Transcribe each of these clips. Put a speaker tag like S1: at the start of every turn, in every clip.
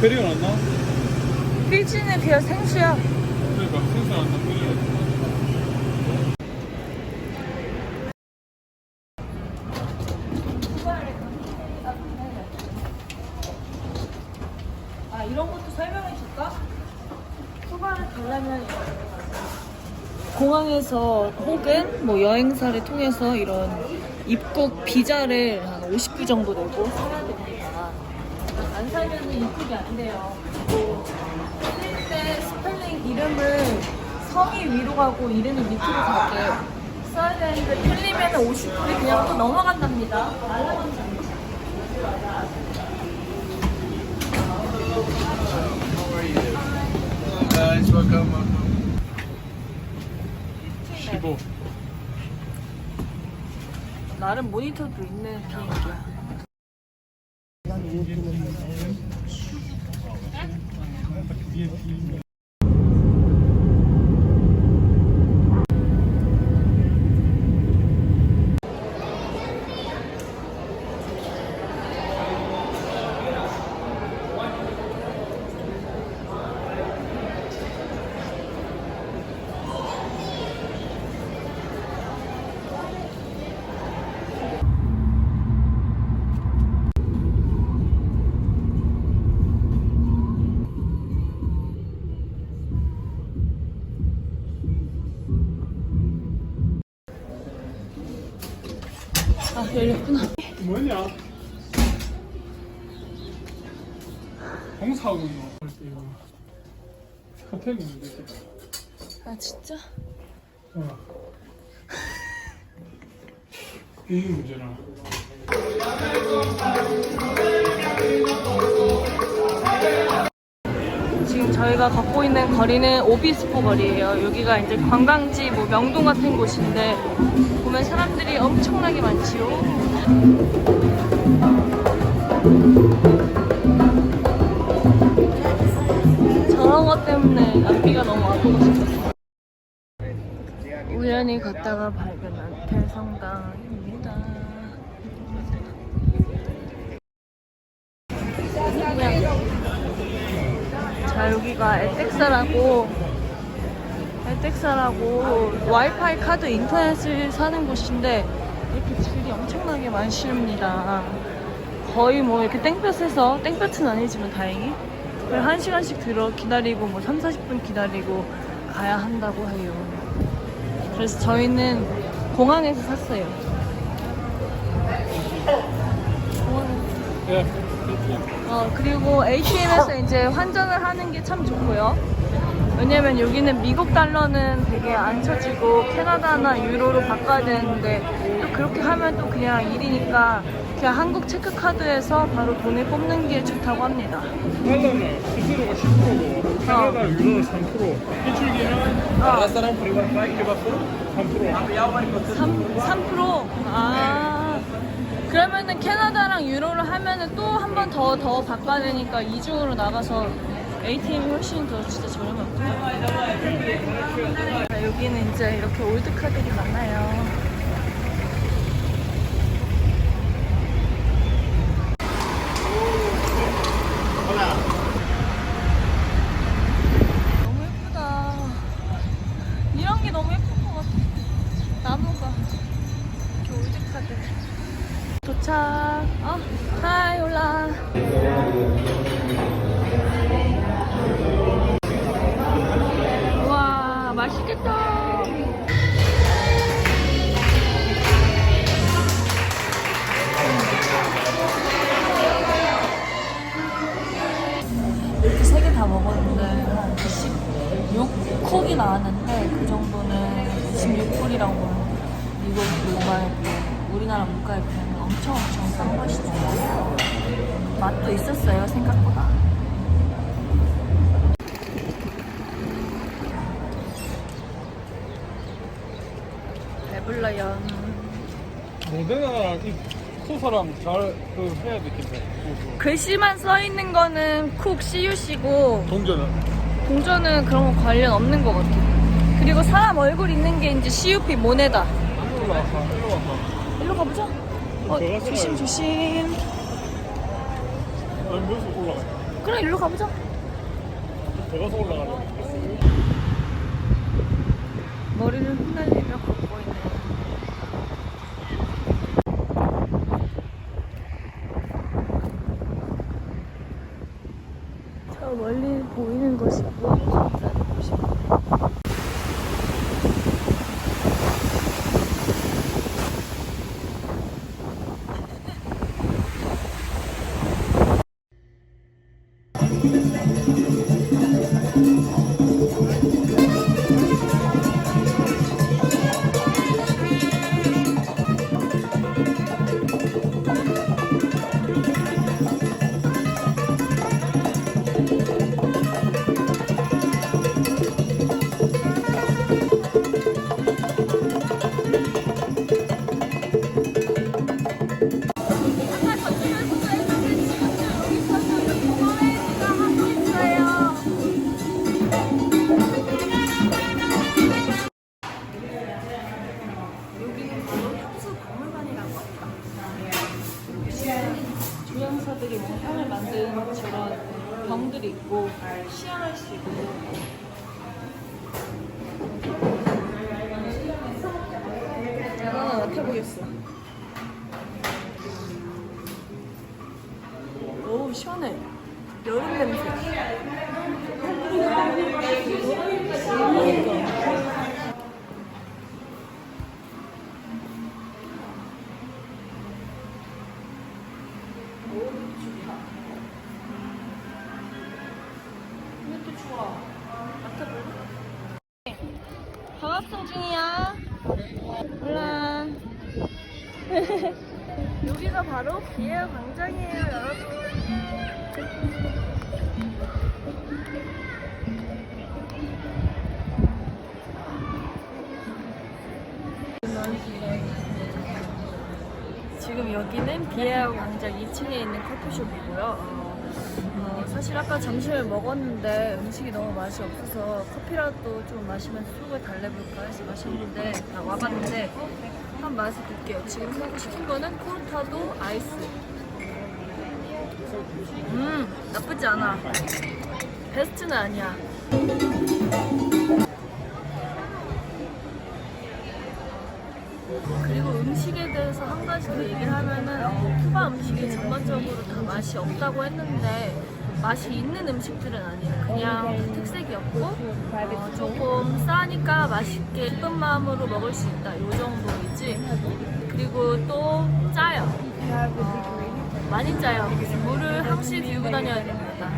S1: 페리가 났나?
S2: 필진에 비해 생수야.
S1: 그러니까 생수 났나 페리가 났나?
S2: 아 이런 것도 설명해 줄까? 후반을 가려면 공항에서 혹은 뭐 여행사를 통해서 이런 입국 비자를 한 50불 정도 내고 사야 됩니다. 안 사면 입국이 안 돼요. 그리고 쓸때 스펠링 이름을 성이 위로 가고 이름이 밑으로 가게 써야 되는데 틀리면 50불이 그냥 또 넘어간답니다. 알람은
S1: Guys, welcome, welcome. 15.
S2: 나름 모니터도 있는 비행기야. 아
S1: 공사하고 있는 거 같을 때 이거. 혜택이 있는데.
S2: 아 진짜?
S1: 어. 이게 문제라.
S2: 지금 저희가 걷고 있는 거리는 오비스포 거리예요. 여기가 이제 관광지 뭐 명동 같은 곳인데 보면 사람들이 엄청나게 많지요. 저런 것 때문에 앞비가 너무 아프고 싶었어요. 우연히 걷다가 발견한 대성당입니다. 자 여기가 에텍사라고 에텍사라고 와이파이 카드 인터넷을 사는 곳인데 이렇게 줄이 엄청나게 많습니다 거의 뭐 이렇게 땡볕에서 땡볕은 아니지만 다행히 한 시간씩 들어 기다리고 뭐 3, 40분 기다리고 가야 한다고 해요 그래서 저희는 공항에서 샀어요
S1: 예.
S2: 어, 그리고 ATM에서 이제 환전을 하는 게 참 좋고요. 왜냐면 여기는 미국 달러는 되게 안 쳐지고 캐나다나 유로로 바꿔야 되는데 또 그렇게 하면 또 그냥 일이니까 그냥 한국 체크카드에서 바로 돈을 뽑는 게 좋다고 합니다.
S1: 달러는 스스로가 10%고 캐나다 유로는 3%. 일출기는
S3: free wifi, give up
S1: 3%.
S2: 3, 3%? 아. 그러면은 캐나다랑 유로를 하면은 또 한 번 더 더 바꿔야 되니까 이중으로 나가서 ATM이 훨씬 더 진짜 저렴하고. 자, 여기는 이제 이렇게 올드카들이 많아요. 배불러요.
S1: 모데나랑 이 소사랑 잘그 해야 되겠네. 그,
S2: 글씨만 써 있는 거는 쿡 CUC고
S1: 그 동전은
S2: 공주는 그런 거 관련 없는 것 같아. 그리고 사람 얼굴 있는 게 이제 CUP 모네다.
S1: 일로 와봐. 일로 와봐.
S2: 일로 가보자. 어,
S1: 내가
S2: 조심,
S1: 찍어야지.
S2: 조심.
S1: 아니 무에서 올라가.
S2: 그래, 일로 가보자.
S1: 들어가서 올라가래.
S2: 머리를 흩날리며 조향사들이 원판을 만든 저런 병들이 있고 시향할 수 있고 하나 맡아보겠어. 오 시원해. 여름 냄새. 좋아. 맡아볼래? 방학생 중이야. 몰라. 여기가 바로 비에어 광장이에요, 여러분. 지금 여기는 비에어 광장 2층에 있는 커피숍이고요. 어, 사실 아까 점심을 먹었는데 음식이 너무 맛이 없어서 커피라도 좀 마시면서 속을 달래볼까 해서 마셨는데 아, 와봤는데 한 맛을 볼게요. 지금 사고 시킨 거는 코르타도 아이스. 음 나쁘지 않아. 베스트는 아니야. 그리고 음식에 대해서 한 가지 더 얘기를 하면은 어, 쿠바 음식이 전반적으로 다 맛이 없다고 했는데 맛이 있는 음식들은 아니에요. 그냥 특색이었고 어, 조금 싸니까 맛있게 예쁜 마음으로 먹을 수 있다. 이 정도이지. 그리고 또 짜요. 어, 많이 짜요. 물을 항시 들고 다녀야 됩니다.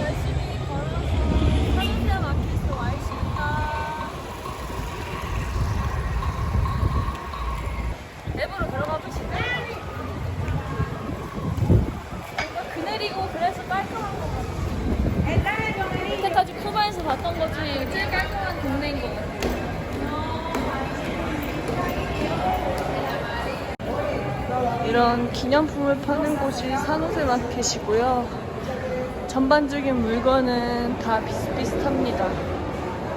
S2: 열심히 걸어서 상세 마켓에 와 있습니다. 앱으로 들어가 보시면 뭔가 그늘이고 그래서 깔끔한 것 같아요. 여태까지 쿠바에서 봤던 것 중에 제일 깔끔한 동네인 것 같아요. 이런 기념품을 파는 곳이 산호세 마켓이고요. 전반적인 물건은 다 비슷비슷합니다.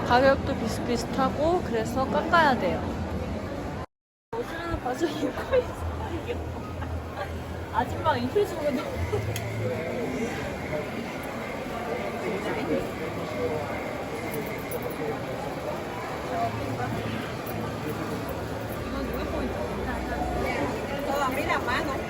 S2: 가격도 비슷비슷하고 그래서 깎아야 돼요. 옷을 바지 입고 있어. 이게 아줌마 이 표정은 너무. abrí la mano.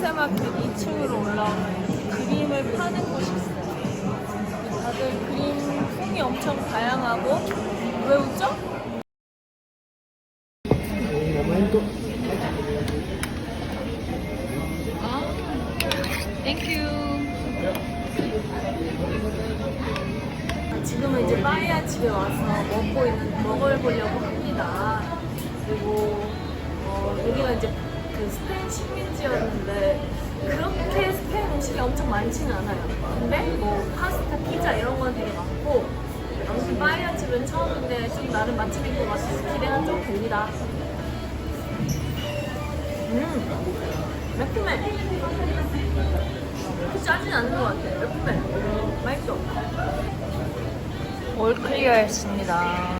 S2: 이 산호세마켓 2층으로 올라오면 그림을 파는 곳이 있어요. 다들 그림 풍이 엄청 다양하고 왜 웃죠? 많지는 않아요. 근데 뭐 파스타, 피자 이런 건 되게 많고 아무튼 파에야 집은 처음인데 좀 나름 맛집인 것 같아서 기대가 좀 됩니다. 음, 매콤해. 짜진 않은 것 같아. 매콤해. 맛있어. 올 클리어 했습니다.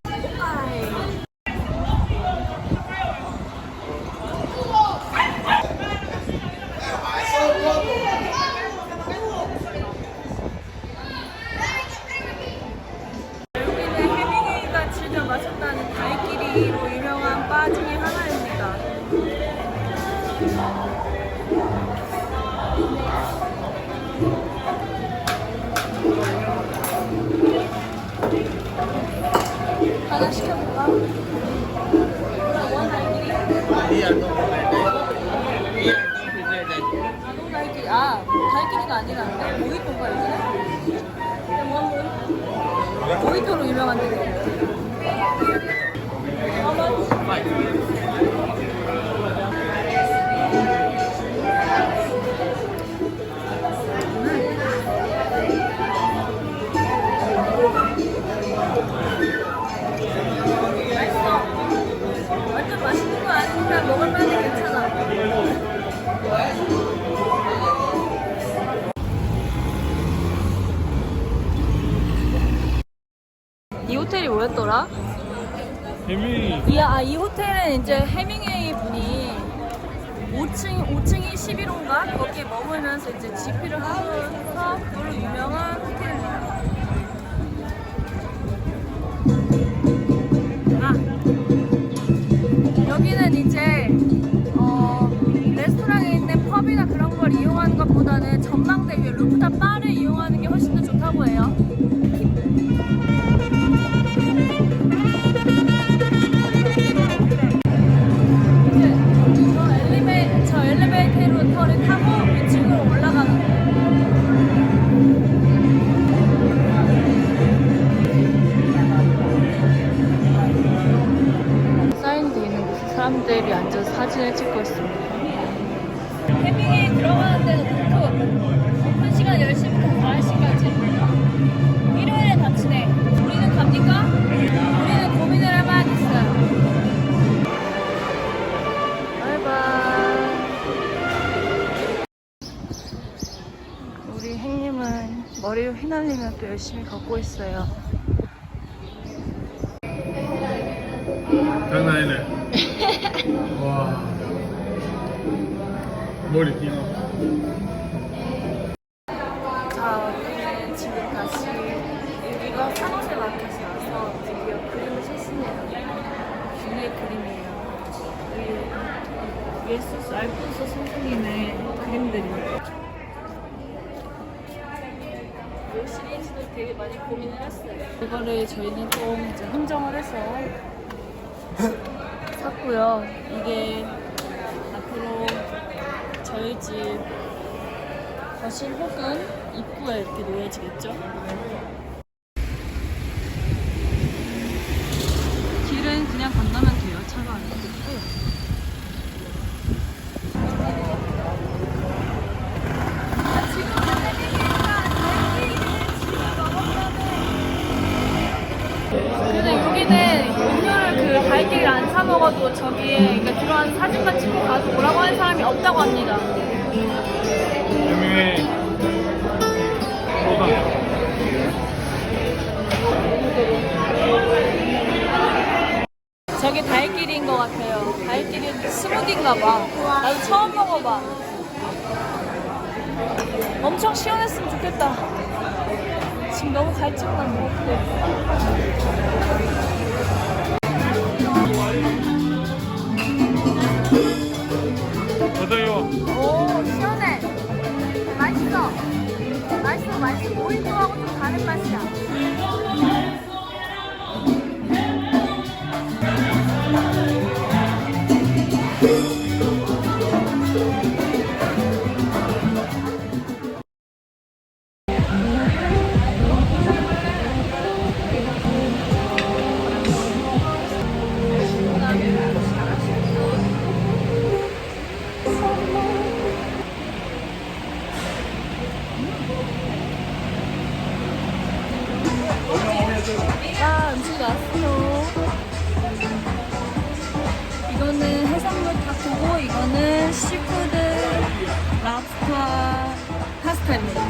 S2: 11호인가? 거기에 머물면서 이제 GP를 하면서 그걸로 유명한 휘날리며 또 열심히 걷고 있어요.
S1: 장난 아니네. 와. 머리 띵어
S2: 자, 우리는 지금 다시 여기가 산호세 마켓이라서 드디어 그림을 쳤습니다. 주의 그림이에요. 우리 예수 알fon소 선생님의 그림들입니다. 이 시리즈도 되게 많이 고민을 했어요. 이거를 저희는 좀 이제 흥정을 해서 샀고요. 이게 앞으로 저희 집 거실 혹은 입구에 이렇게 놓여지겠죠? 길은 그냥 건너면 돼요. 차가 안 오고. 근데 여기는 음료를 그 발길을 안 사 먹어도 들어간 사진만 찍고 가서 오라고 하는 사람이 없다고 합니다.
S1: 혜미 뭐가
S2: 저게 달길인 것 같아요. 달길이 스무디인가 봐. 나도 처음 먹어봐. 엄청 시원했으면 좋겠다. 지금 너무 갈증만
S1: 어때요?
S2: 오, 시원해. 맛있어. 맛있어, 맛있어. 모히또하고 좀 다른 맛이야. 와 음식 왔어요. 이거는 해산물 타코고 이거는 시푸드 랍스터 파스타입니다.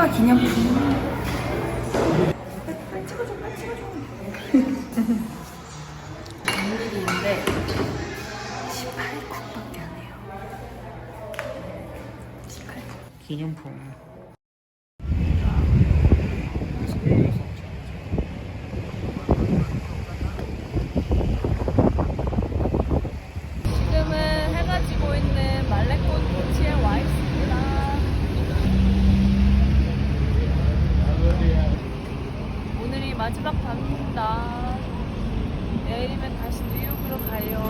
S2: 쿠바 기념품. 일인데 18쿡밖에 안 해요. 18쿡. 기념품. 마지막 밤입니다. 내일이면 다시
S1: 뉴욕으로 가요.